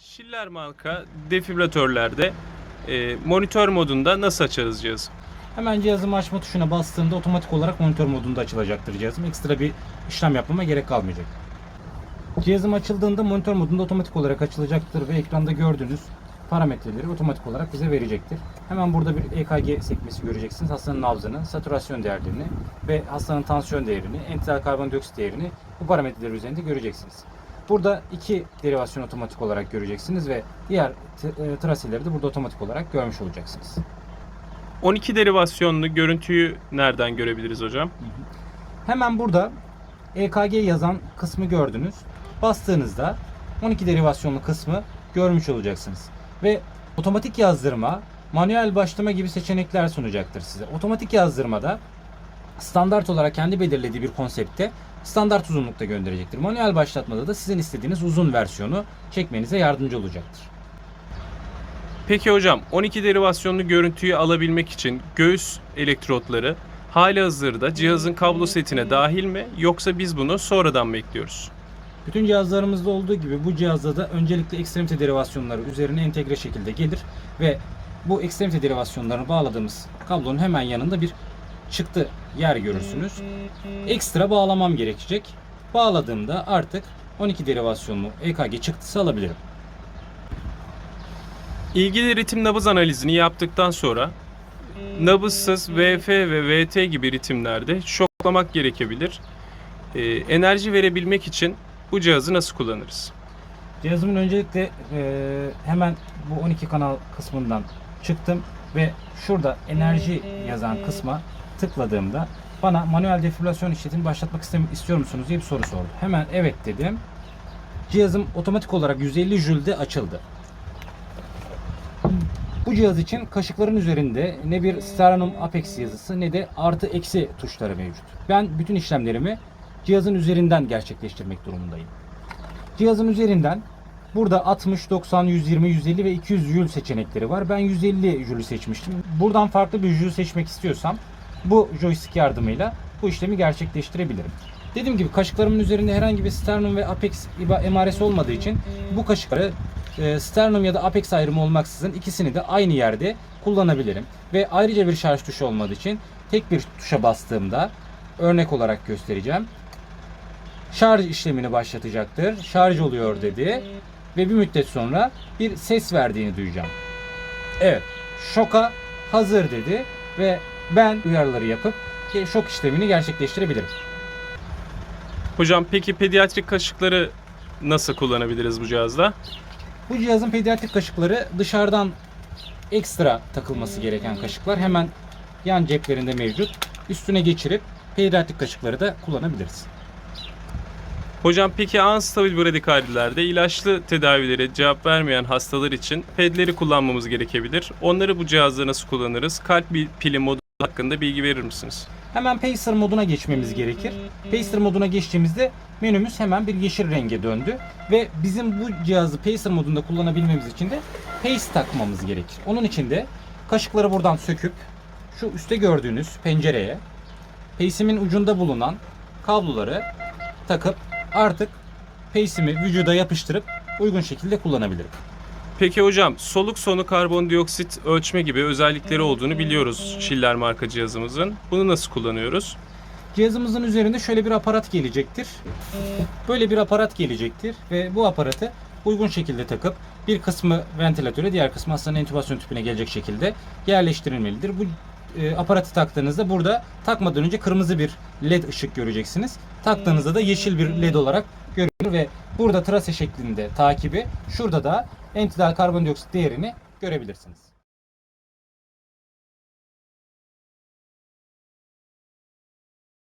Schiller marka defibrilatörlerde e, monitör modunda nasıl açarız cihazı? Hemen cihazımı açma tuşuna bastığımda otomatik olarak monitör modunda açılacaktır cihazım. Ekstra bir işlem yapmama gerek kalmayacak. Cihazım açıldığında monitör modunda otomatik olarak açılacaktır ve ekranda gördüğünüz parametreleri otomatik olarak bize verecektir. Hemen burada bir EKG sekmesi göreceksiniz. Hastanın nabzını, saturasyon değerlerini ve hastanın tansiyon değerini, enteral karbondioksit değerini bu parametreler üzerinde göreceksiniz. Burada iki derivasyon otomatik olarak göreceksiniz ve diğer e, traseleri de burada otomatik olarak görmüş olacaksınız. 12 derivasyonlu görüntüyü nereden görebiliriz hocam? Hemen burada EKG yazan kısmı gördünüz. Bastığınızda 12 derivasyonlu kısmı görmüş olacaksınız. Ve otomatik yazdırma, manuel başlama gibi seçenekler sunacaktır size. Otomatik yazdırmada standart olarak kendi belirlediği bir konsepte standart uzunlukta gönderecektir. Manuel başlatmada da sizin istediğiniz uzun versiyonu çekmenize yardımcı olacaktır. Peki hocam 12 derivasyonlu görüntüyü alabilmek için göğüs elektrotları hali hazırda cihazın kablo setine dahil mi yoksa biz bunu sonradan mı ekliyoruz? Bütün cihazlarımızda olduğu gibi bu cihazda da öncelikle ekstremite derivasyonları üzerine entegre şekilde gelir ve bu ekstremite derivasyonlarını bağladığımız kablonun hemen yanında bir çıktı yer görürsünüz. Ekstra bağlamam gerekecek. Bağladığımda artık 12 derivasyonlu EKG çıktısı alabilirim. İlgili ritim nabız analizini yaptıktan sonra nabızsız VF ve VT gibi ritimlerde şoklamak gerekebilir. Ee, enerji verebilmek için bu cihazı nasıl kullanırız? Cihazımın öncelikle eee, hemen bu 12 kanal kısmından çıktım ve şurada enerji yazan kısma tıkladığımda bana manuel defibrilasyon işletimi başlatmak istiyor musunuz diye bir soru sordu. Hemen evet dedim. Cihazım otomatik olarak 150 jülde açıldı. Bu cihaz için kaşıkların üzerinde ne bir Sternum Apex yazısı ne de artı eksi tuşları mevcut. Ben bütün işlemlerimi cihazın üzerinden gerçekleştirmek durumundayım. Cihazın üzerinden burada 60, 90, 120, 150 ve 200 jül seçenekleri var. Ben 150 jülü seçmiştim. Buradan farklı bir jül seçmek istiyorsam bu joystick yardımıyla bu işlemi gerçekleştirebilirim. Dediğim gibi kaşıklarımın üzerinde herhangi bir sternum ve apex emaresi olmadığı için bu kaşıkları e, sternum ya da apex ayrımı olmaksızın ikisini de aynı yerde kullanabilirim. Ve ayrıca bir şarj tuşu olmadığı için tek bir tuşa bastığımda örnek olarak göstereceğim şarj işlemini başlatacaktır. Şarj oluyor dedi ve bir müddet sonra bir ses verdiğini duyacağım. Evet, şoka hazır dedi ve ben uyarıları yapıp şok işlemini gerçekleştirebilirim. Hocam peki pediatrik kaşıkları nasıl kullanabiliriz bu cihazda? Bu cihazın pediatrik kaşıkları dışarıdan ekstra takılması gereken kaşıklar hemen yan ceplerinde mevcut. Üstüne geçirip pediatrik kaşıkları da kullanabiliriz. Hocam peki anstabil bradikardilerde ilaçlı tedavilere cevap vermeyen hastalar için pedleri kullanmamız gerekebilir. Onları bu cihazda nasıl kullanırız? Kalp pili modu hakkında bilgi verir misiniz? Hemen Pacer moduna geçmemiz gerekir. Pacer moduna geçtiğimizde menümüz hemen bir yeşil renge döndü. Ve bizim bu cihazı Pacer modunda kullanabilmemiz için de Pace takmamız gerekir. Onun için de kaşıkları buradan söküp şu üstte gördüğünüz pencereye Pace'imin ucunda bulunan kabloları takıp artık Pace'imi vücuda yapıştırıp uygun şekilde kullanabilirim. Peki hocam soluk sonu karbondioksit ölçme gibi özellikleri olduğunu biliyoruz Schiller marka cihazımızın. Bunu nasıl kullanıyoruz? Cihazımızın üzerinde şöyle bir aparat gelecektir. Böyle bir aparat gelecektir ve bu aparatı uygun şekilde takıp bir kısmı ventilatöre diğer kısmı hastanın entübasyon tüpüne gelecek şekilde yerleştirilmelidir. Bu e, aparatı taktığınızda burada takmadan önce kırmızı bir led ışık göreceksiniz. Taktığınızda da yeşil bir led olarak görünür ve burada trase şeklinde takibi şurada da entidal karbondioksit değerini görebilirsiniz.